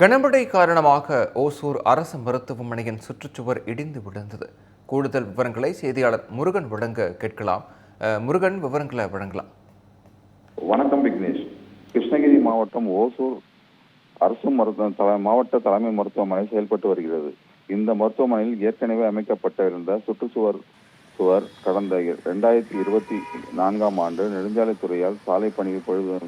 கனமழை காரணமாக ஓசூர் அரசு மருத்துவமனையின் சுற்றுச்சுவர் இடிந்து விழுந்தது. கூடுதல் விவரங்களை செய்தியாளர் முருகன் வழங்க கேட்கலாம். முருகன் விவரங்களை வழங்கலாம். வணக்கம் விக்னேஷ். கிருஷ்ணகிரி மாவட்டம் ஓசூர் அரசு மருத்துவ தல- மாவட்ட தலைமை மருத்துவமனை செயல்பட்டு வருகிறது. இந்த மருத்துவமனையில் ஏற்கனவே அமைக்கப்பட்டிருந்த சுற்றுச்சுவர் சுவர் கடந்த இரண்டாயிரத்தி இருபத்தி நான்காம் ஆண்டு நெடுஞ்சாலைத்துறையால் சாலை பணியில் பொழுது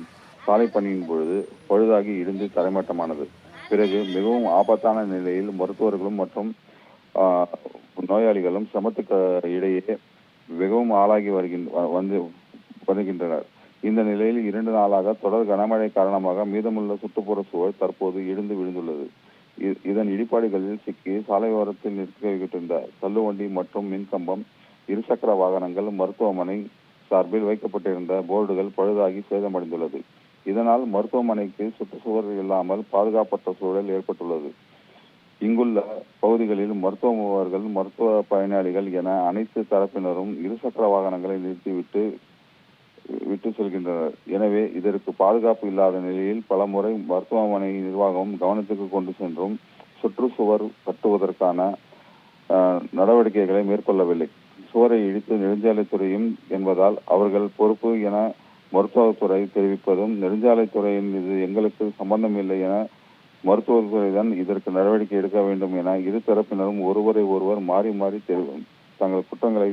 சாலை பணியின் பொழுது பழுதாகி இடிந்து தரைமட்டமானது. பிறகு மிகவும் ஆபத்தான நிலையில் மருத்துவர்களும் மற்றும் நோயாளிகளும் சமத்துக்கு இடையே மிகவும் ஆளாகி வருகின்ற வந்து வருகின்றனர். இந்த நிலையில் இரண்டு நாளாக தொடர் கனமழை காரணமாக மீதமுள்ள சுற்றுப்புற சுவர் தற்போது இடிந்து விழுந்துள்ளது. இதன் இடிபாடுகளில் சிக்கி சாலையோரத்தில் நிறுத்திவிட்டிருந்த தள்ளுவண்டி மற்றும் மின்கம்பம் இருசக்கர வாகனங்கள் மருத்துவமனை சார்பில் வைக்கப்பட்டிருந்த போர்டுகள் பழுதாகி சேதமடைந்துள்ளது. இதனால் மருத்துவமனைக்கு சுற்றுச்சுவர் இல்லாமல் பாதுகாப்பற்ற சூழல் ஏற்பட்டுள்ளது. இங்குள்ள பகுதிகளில் மருத்துவர்கள் மருத்துவ பயனாளிகள் என அனைத்து தரப்பினரும் இருசக்கர வாகனங்களை நிறுத்திவிட்டு விட்டு செல்கின்றனர். எனவே இதற்கு பாதுகாப்பு இல்லாத நிலையில் பலமுறை மருத்துவமனை நிர்வாகம் கவனத்துக்கு கொண்டு சென்றும் சுற்றுச்சுவர் கட்டுவதற்கான நடவடிக்கைகளை மேற்கொள்ளவில்லை. சுவரை இடித்து நெடுஞ்சாலைத்துறையும் என்பதால் அவர்கள் பொறுப்பு என மருத்துவத்துறை தெரிவிப்பதும் நெடுஞ்சாலைத்துறையின் இது எங்களுக்கு சம்பந்தமில்லை என மருத்துவத்துறைதான் இதற்கு நடவடிக்கை எடுக்க வேண்டும் என இரு தரப்பினரும் ஒருவரை ஒருவர் மாறி மாறி தங்கள் குற்றங்களை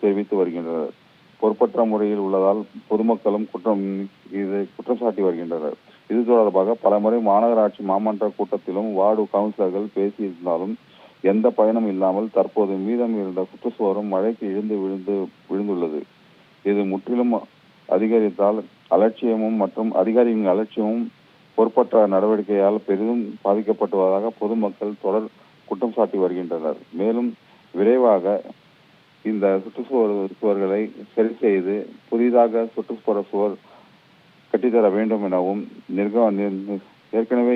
தெரிவித்து வருகின்றனர். பொறுப்பற்ற முறையில் உள்ளதால் பொதுமக்களும் குற்றம் இது குற்றம் சாட்டி வருகின்றனர். இது தொடர்பாக பலமுறை மாநகராட்சி மாமன்ற கூட்டத்திலும் வார்டு கவுன்சிலர்கள் பேசியிருந்தாலும் எந்த பயனும் இல்லாமல் தற்போது மீதம் இருந்த சுற்றுச்சுவரும் மழைக்கு இழுந்து விழுந்து விழுந்துள்ளது. இது முற்றிலும் அதிகரித்தால் அலட்சியமும் மற்றும் அதிகாரிகளின் அலட்சியமும் பொறுப்பற்ற நடவடிக்கையால் பெரிதும் பாதிக்கப்பட்டுள்ளதாக பொதுமக்கள் தொடர் குற்றம் சாட்டி வருகின்றனர். மேலும் விரைவாக இந்த சுற்றுச்சுவர் சுவர்களை சரி செய்து புதிதாக சுற்றுப்புற சுவர் கட்டித்தர வேண்டும் எனவும் ஏற்கனவே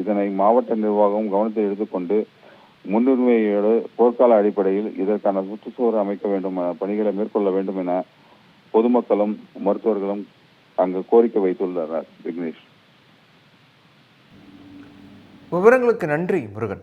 இதனை மாவட்ட நிர்வாகம் கவனத்தில் எடுத்துக்கொண்டு முன்னுரிமையோடு போர்க்கால அடிப்படையில் இதற்கான சுற்றுச்சுவர் அமைக்க வேண்டும் என பணிகளை மேற்கொள்ள வேண்டும் என பொதுமக்களும் மருத்துவர்களும் அங்கு கோரிக்கை வைத்துள்ளனர் விக்னேஷ். விவரங்களுக்கு நன்றி முருகன்.